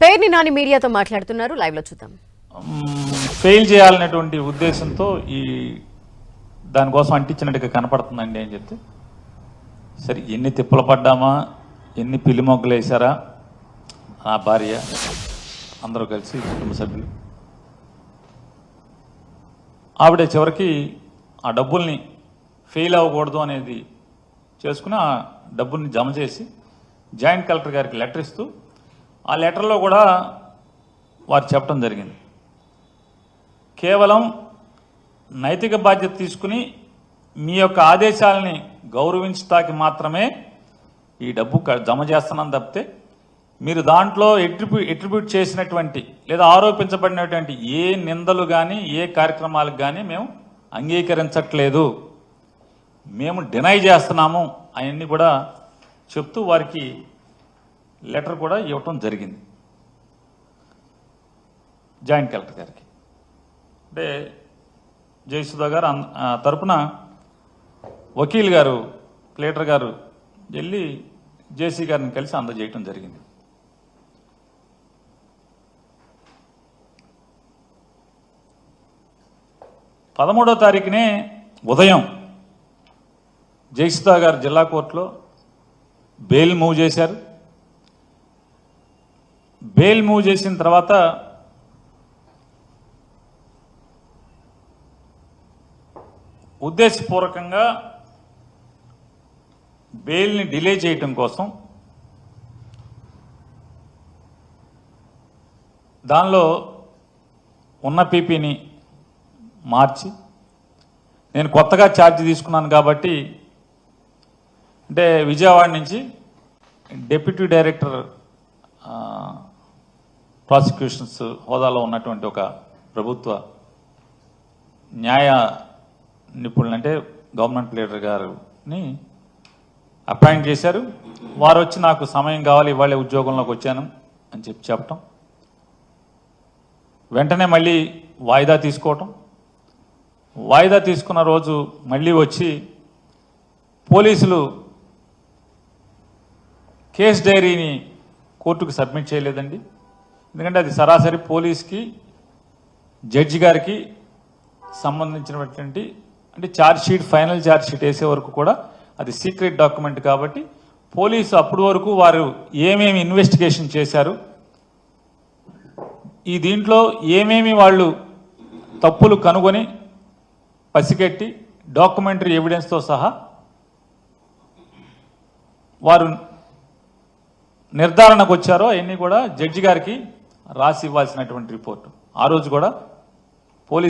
పేర్ని నాని మీడియాతో మాట్లాడుతున్నారు. లైవ్లో చూద్దాం. ఫెయిల్ చేయాలనేటువంటి ఉద్దేశంతో ఈ దానికోసం అంటించినట్టుగా కనపడుతుందండి అని చెప్తే సరే ఎన్ని తిప్పలు పడ్డామా? ఎన్ని పిల్లి మొగ్గలు వేసారా నా భార్య అందరూ కలిసి కుటుంబ సభ్యులు. ఆవిడ చివరికి ఆ డబ్బుల్ని ఫెయిల్ అవ్వకూడదు అనేది చేసుకుని ఆ డబ్బుల్ని జమ చేసి జాయింట్ కలెక్టర్ గారికి లెటర్ ఇస్తూ ఆ లెటర్లో కూడా వారు చెప్పడం జరిగింది. కేవలం నైతిక బాధ్యత తీసుకుని మీ యొక్క ఆదేశాలని గౌరవించటానికి మాత్రమే ఈ డబ్బు జమ చేస్తున్నాను తప్పితే మీరు దాంట్లో ఎట్రిబ్యూ ఎట్రిబ్యూట్ చేసినటువంటి లేదా ఆరోపించబడినటువంటి ఏ నిందలు కానీ ఏ కార్యక్రమాలకు కానీ మేము అంగీకరించట్లేదు. మేము డినై చేస్తున్నాము అవన్నీ కూడా చెప్తూ వారికి లెటర్ కూడా ఇవ్వటం జరిగింది. జాయింట్ కలెక్టర్ గారికి. అంటే జయసుధా గారు తరపున వకీల్ గారు ప్లేటర్ గారు వెళ్ళి జేసీ గారిని కలిసి అందజేయటం జరిగింది. పదమూడో తారీఖునే ఉదయం జయసుధా గారు జిల్లా కోర్టులో బెయిల్ మూవ్ చేశారు. బెయిల్ మూవ్ చేసిన తర్వాత ఉద్దేశపూర్వకంగా బెయిల్ని డిలే చేయటం కోసం దానిలో ఉన్న పీపీని మార్చి నేను కొత్తగా ఛార్జ్ తీసుకున్నాను కాబట్టి అంటే విజయవాడ నుంచి డెప్యూటీ డైరెక్టర్ ప్రాసిక్యూషన్స్ హోదాలో ఉన్నటువంటి ఒక ప్రభుత్వ న్యాయ నిపుణులు అంటే గవర్నమెంట్ లీడర్ గారిని అపాయింట్ చేశారు. వారు వచ్చి నాకు సమయం కావాలి ఇవాళ ఉద్యోగంలోకి వచ్చాను అని చెప్పి చెప్పటం. వెంటనే మళ్ళీ వాయిదా తీసుకోవటం. వాయిదా తీసుకున్న రోజు మళ్ళీ వచ్చి పోలీసులు కేస్ డైరీని కోర్టుకు సబ్మిట్ చేయలేదండి. ఎందుకంటే అది సరాసరి పోలీస్కి జడ్జి గారికి సంబంధించినటువంటి అంటే ఛార్జ్షీట్ ఫైనల్ ఛార్జ్షీట్ వేసే వరకు కూడా అది సీక్రెట్ డాక్యుమెంట్ కాబట్టి పోలీసు అప్పటి వరకు వారు ఏమేమి ఇన్వెస్టిగేషన్ చేశారు ఈ దీంట్లో ఏమేమి వాళ్ళు తప్పులు కనుగొని పసిగట్టి డాక్యుమెంటరీ ఎవిడెన్స్తో సహా వారు నిర్ధారణకు వచ్చారో అవన్నీ కూడా జడ్జి గారికి రాసి ఇవ్వాల్సినటువంటి రిపోర్టు. ఆ రోజు కూడా